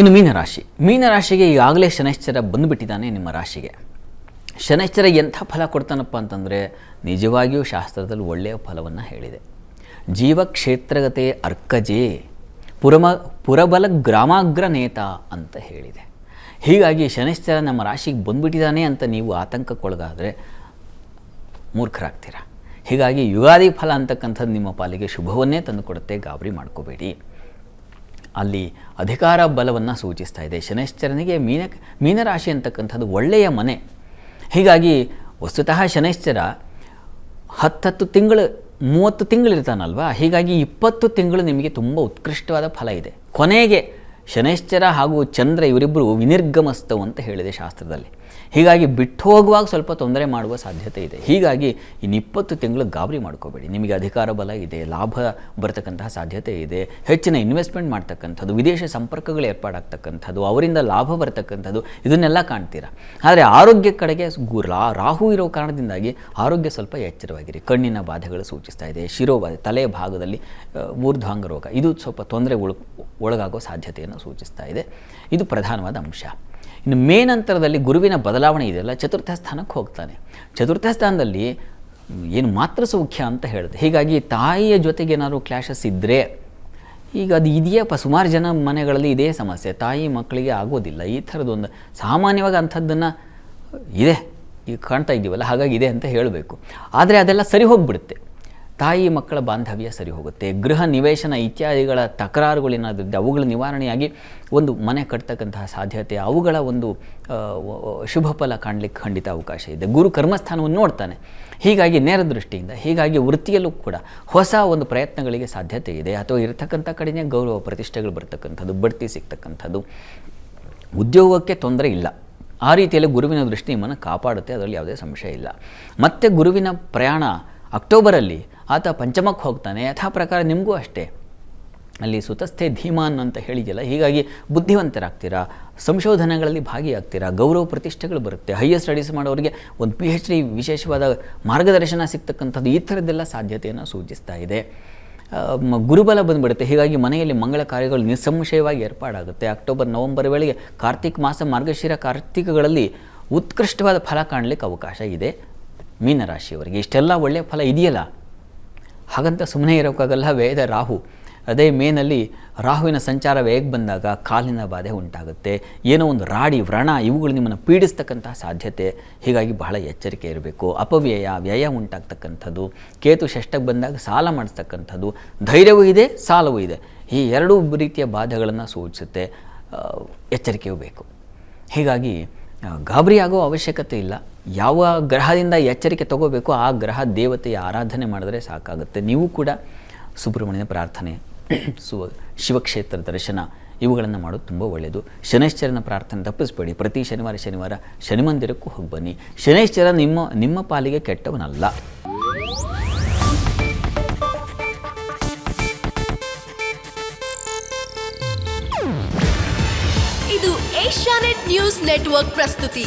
ಇನ್ನು ಮೀನರಾಶಿ ಮೀನರಾಶಿಗೆ ಈಗಾಗಲೇ ಶನೈಶ್ಚರ ಬಂದುಬಿಟ್ಟಿದ್ದಾನೆ ನಿಮ್ಮ ರಾಶಿಗೆ. ಶನೈಶ್ಚರ ಎಂಥ ಫಲ ಕೊಡ್ತಾನಪ್ಪ ಅಂತಂದರೆ ನಿಜವಾಗಿಯೂ ಶಾಸ್ತ್ರದಲ್ಲಿ ಒಳ್ಳೆಯ ಫಲವನ್ನು ಹೇಳಿದೆ. ಜೀವಕ್ಷೇತ್ರಗತೆ ಅರ್ಕಜೆ, ಪುರಮ, ಪುರಬಲ ಗ್ರಾಮಾಗ್ರ ನೇತ ಅಂತ ಹೇಳಿದೆ. ಹೀಗಾಗಿ ಶನೈಶ್ಚರ ನಮ್ಮ ರಾಶಿಗೆ ಬಂದುಬಿಟ್ಟಿದ್ದಾನೆ ಅಂತ ನೀವು ಆತಂಕಕ್ಕೊಳಗಾದರೆ ಮೂರ್ಖರಾಗ್ತೀರ. ಹೀಗಾಗಿ ಯುಗಾದಿ ಫಲ ಅಂತಕ್ಕಂಥದ್ದು ನಿಮ್ಮ ಪಾಲಿಗೆ ಶುಭವನ್ನೇ ತಂದುಕೊಡುತ್ತೆ, ಗಾಬರಿ ಮಾಡ್ಕೋಬೇಡಿ. ಅಲ್ಲಿ ಅಧಿಕಾರ ಬಲವನ್ನು ಸೂಚಿಸ್ತಾ ಇದೆ. ಶನೈಶ್ಚರನಿಗೆ ಮೀನ, ಮೀನರಾಶಿ ಅಂತಕ್ಕಂಥದ್ದು ಒಳ್ಳೆಯ ಮನೆ. ಹೀಗಾಗಿ ವಸ್ತುತಃ ಶನೈಶ್ಚರ ಹತ್ತತ್ತು ತಿಂಗಳು, ಮೂವತ್ತು ತಿಂಗಳಿರ್ತಾನಲ್ವಾ? ಹೀಗಾಗಿ ಇಪ್ಪತ್ತು ತಿಂಗಳು ನಿಮಗೆ ತುಂಬ ಉತ್ಕೃಷ್ಟವಾದ ಫಲ ಇದೆ. ಕೊನೆಗೆ ಶನೈಶ್ಚರ ಹಾಗೂ ಚಂದ್ರ ಇವರಿಬ್ಬರು ವಿನಿರ್ಗಮಸ್ತವು ಅಂತ ಹೇಳಿದೆ ಶಾಸ್ತ್ರದಲ್ಲಿ. ಹೀಗಾಗಿ ಬಿಟ್ಟು ಹೋಗುವಾಗ ಸ್ವಲ್ಪ ತೊಂದರೆ ಮಾಡುವ ಸಾಧ್ಯತೆ ಇದೆ. ಹೀಗಾಗಿ ಇನ್ನು ಇಪ್ಪತ್ತು ತಿಂಗಳು ಗಾಬರಿ ಮಾಡ್ಕೋಬೇಡಿ. ನಿಮಗೆ ಅಧಿಕಾರ ಬಲ ಇದೆ, ಲಾಭ ಬರ್ತಕ್ಕಂತಹ ಸಾಧ್ಯತೆ ಇದೆ, ಹೆಚ್ಚಿನ ಇನ್ವೆಸ್ಟ್ಮೆಂಟ್ ಮಾಡ್ತಕ್ಕಂಥದ್ದು, ವಿದೇಶ ಸಂಪರ್ಕಗಳು ಏರ್ಪಾಡಾಗ್ತಕ್ಕಂಥದ್ದು, ಅವರಿಂದ ಲಾಭ ಬರ್ತಕ್ಕಂಥದ್ದು, ಇದನ್ನೆಲ್ಲ ಕಾಣ್ತೀರಾ? ಆದರೆ ಆರೋಗ್ಯ ಕಡೆಗೆ ಗು- ರಾ- ರಾಹು ಇರೋ ಕಾರಣದಿಂದಾಗಿ ಆರೋಗ್ಯ ಸ್ವಲ್ಪ ಎಚ್ಚರವಾಗಿರಿ. ಕಣ್ಣಿನ ಬಾಧೆಗಳು ಸೂಚಿಸ್ತಾ ಇದೆ. ಶಿರೋಬಾಧೆ ತಲೆಯ ಭಾಗದಲ್ಲಿ ಮೂರ್ಧ್ವಾಂಗ ರೋಗ. ಇದು ಸ್ವಲ್ಪ ತೊಂದರೆ ಒಳ ಒಳಗಾಗೋ ಸಾಧ್ಯತೆಯನ್ನು ಸೂಚಿಸ್ತಾ ಇದೆ. ಇದು ಪ್ರಧಾನವಾದ ಅಂಶ. ಇನ್ನು ಮೇ ನಂತರದಲ್ಲಿ ಗುರುವಿನ ಬದಲಾವಣೆ ಇದೆಯಲ್ಲ ಚತುರ್ಥ ಸ್ಥಾನಕ್ಕೆ ಹೋಗ್ತಾನೆ. ಚತುರ್ಥ ಸ್ಥಾನದಲ್ಲಿ ಏನು ಮಾತ್ರ ಸೌಖ್ಯ ಅಂತ ಹೇಳಿದೆ. ಹೀಗಾಗಿ ತಾಯಿಯ ಜೊತೆಗೆ ಏನಾದರೂ ಕ್ಲಾಶಸ್ ಇದ್ದರೆ ಈಗ ಅದು ಇದೆಯಪ್ಪ, ಸುಮಾರು ಜನ ಮನೆಗಳಲ್ಲಿ ಇದೇ ಸಮಸ್ಯೆ. ತಾಯಿ ಮಕ್ಕಳಿಗೆ ಆಗೋದಿಲ್ಲ. ಈ ಥರದೊಂದು ಸಾಮಾನ್ಯವಾಗಿ ಅಂಥದ್ದನ್ನು ಇದೆ, ಈಗ ಕಾಣ್ತಾ ಇದ್ದೀವಲ್ಲ ಹಾಗಾಗಿ ಇದೆ ಅಂತ ಹೇಳಬೇಕು. ಆದರೆ ಅದೆಲ್ಲ ಸರಿ ಹೋಗಿಬಿಡುತ್ತೆ. ತಾಯಿ ಮಕ್ಕಳ ಬಾಂಧವ್ಯ ಸರಿ ಹೋಗುತ್ತೆ. ಗೃಹ ನಿವೇಶನ ಇತ್ಯಾದಿಗಳ ತಕರಾರುಗಳೇನಾದಿದ್ದರೆ ಅವುಗಳ ನಿವಾರಣೆಯಾಗಿ ಒಂದು ಮನೆ ಕಟ್ತಕ್ಕಂತಹ ಸಾಧ್ಯತೆ, ಅವುಗಳ ಒಂದು ಶುಭ ಫಲ ಕಾಣಲಿಕ್ಕೆ ಖಂಡಿತ ಅವಕಾಶ ಇದೆ. ಗುರು ಕರ್ಮಸ್ಥಾನವನ್ನು ನೋಡ್ತಾನೆ. ಹೀಗಾಗಿ ನೇರ ದೃಷ್ಟಿಯಿಂದ, ಹೀಗಾಗಿ ವೃತ್ತಿಯಲ್ಲೂ ಕೂಡ ಹೊಸ ಒಂದು ಪ್ರಯತ್ನಗಳಿಗೆ ಸಾಧ್ಯತೆ ಇದೆ. ಅಥವಾ ಇರತಕ್ಕಂಥ ಕಡೆನೇ ಗೌರವ ಪ್ರತಿಷ್ಠೆಗಳು ಬರ್ತಕ್ಕಂಥದ್ದು, ಬಡ್ತಿ ಸಿಗ್ತಕ್ಕಂಥದ್ದು. ಉದ್ಯೋಗಕ್ಕೆ ತೊಂದರೆ ಇಲ್ಲ. ಆ ರೀತಿಯಲ್ಲಿ ಗುರುವಿನ ದೃಷ್ಟಿ ನಿಮ್ಮನ್ನು ಕಾಪಾಡುತ್ತೆ. ಅದರಲ್ಲಿ ಯಾವುದೇ ಸಂಶಯ ಇಲ್ಲ. ಮತ್ತು ಗುರುವಿನ ಪ್ರಯಾಣ ಅಕ್ಟೋಬರಲ್ಲಿ ಆತ ಪಂಚಮಕ್ಕೆ ಹೋಗ್ತಾನೆ, ಯಥಾ ಪ್ರಕಾರ ನಿಮಗೂ ಅಷ್ಟೇ. ಅಲ್ಲಿ ಸುತಸ್ಥೆ ಧೀಮಾನ್ ಅಂತ ಹೇಳಿದೆಯಲ್ಲ, ಹೀಗಾಗಿ ಬುದ್ಧಿವಂತರಾಗ್ತೀರಾ, ಸಂಶೋಧನೆಗಳಲ್ಲಿ ಭಾಗಿಯಾಗ್ತೀರಾ, ಗೌರವ ಪ್ರತಿಷ್ಠೆಗಳು ಬರುತ್ತೆ, ಹೈಯರ್ ಸ್ಟಡೀಸ್ ಮಾಡೋರಿಗೆ ಒಂದು ಪಿ ಹೆಚ್ ಡಿ ವಿಶೇಷವಾದ ಮಾರ್ಗದರ್ಶನ ಸಿಗ್ತಕ್ಕಂಥದ್ದು ಈ ಥರದ್ದೆಲ್ಲ ಸಾಧ್ಯತೆಯನ್ನು ಸೂಚಿಸ್ತಾ ಇದೆ. ಗುರುಬಲ ಬಂದುಬಿಡುತ್ತೆ, ಹೀಗಾಗಿ ಮನೆಯಲ್ಲಿ ಮಂಗಳ ಕಾರ್ಯಗಳು ನಿಸ್ಸಂಶಯವಾಗಿ ಏರ್ಪಾಡಾಗುತ್ತೆ. ಅಕ್ಟೋಬರ್, ನವೆಂಬರ್ ವೇಳೆಗೆ ಕಾರ್ತಿಕ್ ಮಾಸ ಮಾರ್ಗಶಿರ ಕಾರ್ತಿಕಗಳಲ್ಲಿ ಉತ್ಕೃಷ್ಟವಾದ ಫಲ ಕಾಣಲಿಕ್ಕೆ ಅವಕಾಶ ಇದೆ ಮೀನರಾಶಿಯವರಿಗೆ. ಇಷ್ಟೆಲ್ಲ ಒಳ್ಳೆಯ ಫಲ ಇದೆಯಲ್ಲ? ಹಾಗಂತ ಸುಮ್ಮನೆ ಇರೋಕ್ಕಾಗಲ್ಲ ವೇದ ರಾಹು. ಅದೇ ಮೇನಲ್ಲಿ ರಾಹುವಿನ ಸಂಚಾರ ವೇಗ ಬಂದಾಗ ಕಾಲಿನ ಬಾಧೆ ಉಂಟಾಗುತ್ತೆ. ಏನೋ ಒಂದು ರಾಡಿ, ವ್ರಣ ಇವುಗಳು ನಿಮ್ಮನ್ನು ಪೀಡಿಸ್ತಕ್ಕಂತಹ ಸಾಧ್ಯತೆ. ಹೀಗಾಗಿ ಬಹಳ ಎಚ್ಚರಿಕೆ ಇರಬೇಕು. ಅಪವ್ಯಯ, ವ್ಯಯ ಉಂಟಾಗ್ತಕ್ಕಂಥದ್ದು. ಕೇತು ಷಷ್ಟಕ್ಕೆ ಬಂದಾಗ ಸಾಲ ಮಾಡಿಸ್ತಕ್ಕಂಥದ್ದು. ಧೈರ್ಯವೂ ಇದೆ, ಸಾಲವೂ ಇದೆ. ಈ ಎರಡೂ ರೀತಿಯ ಬಾಧೆಗಳನ್ನು ಸೂಚಿಸುತ್ತೆ. ಎಚ್ಚರಿಕೆಯೂ ಬೇಕು. ಹೀಗಾಗಿ ಗಾಬರಿಯಾಗೋ ಅವಶ್ಯಕತೆ ಇಲ್ಲ. ಯಾವ ಗ್ರಹದಿಂದ ಎಚ್ಚರಿಕೆ ತಗೋಬೇಕು, ಆ ಗ್ರಹ ದೇವತೆಯ ಆರಾಧನೆ ಮಾಡಿದ್ರೆ ಸಾಕಾಗುತ್ತೆ. ನೀವು ಕೂಡ ಸುಬ್ರಹ್ಮಣ್ಯನ ಪ್ರಾರ್ಥನೆ, ಸು, ಶಿವಕ್ಷೇತ್ರ ದರ್ಶನ, ಇವುಗಳನ್ನು ಮಾಡೋದು ತುಂಬ ಒಳ್ಳೆಯದು ಶನೈಶ್ಚರನ ಪ್ರಾರ್ಥನೆ ತಪ್ಪಿಸ್ಬೇಡಿ. ಪ್ರತಿ ಶನಿವಾರ ಶನಿವಾರ ಶನಿ ಮಂದಿರಕ್ಕೂ ಹೋಗಿ ಬನ್ನಿ. ಶನೈಶ್ಚರ ನಿಮ್ಮ ನಿಮ್ಮ ಪಾಲಿಗೆ ಕೆಟ್ಟವನಲ್ಲ. ಇದು ಏಷ್ಯಾನೆಟ್ ನ್ಯೂಸ್ ನೆಟ್ವರ್ಕ್ ಪ್ರಸ್ತುತಿ.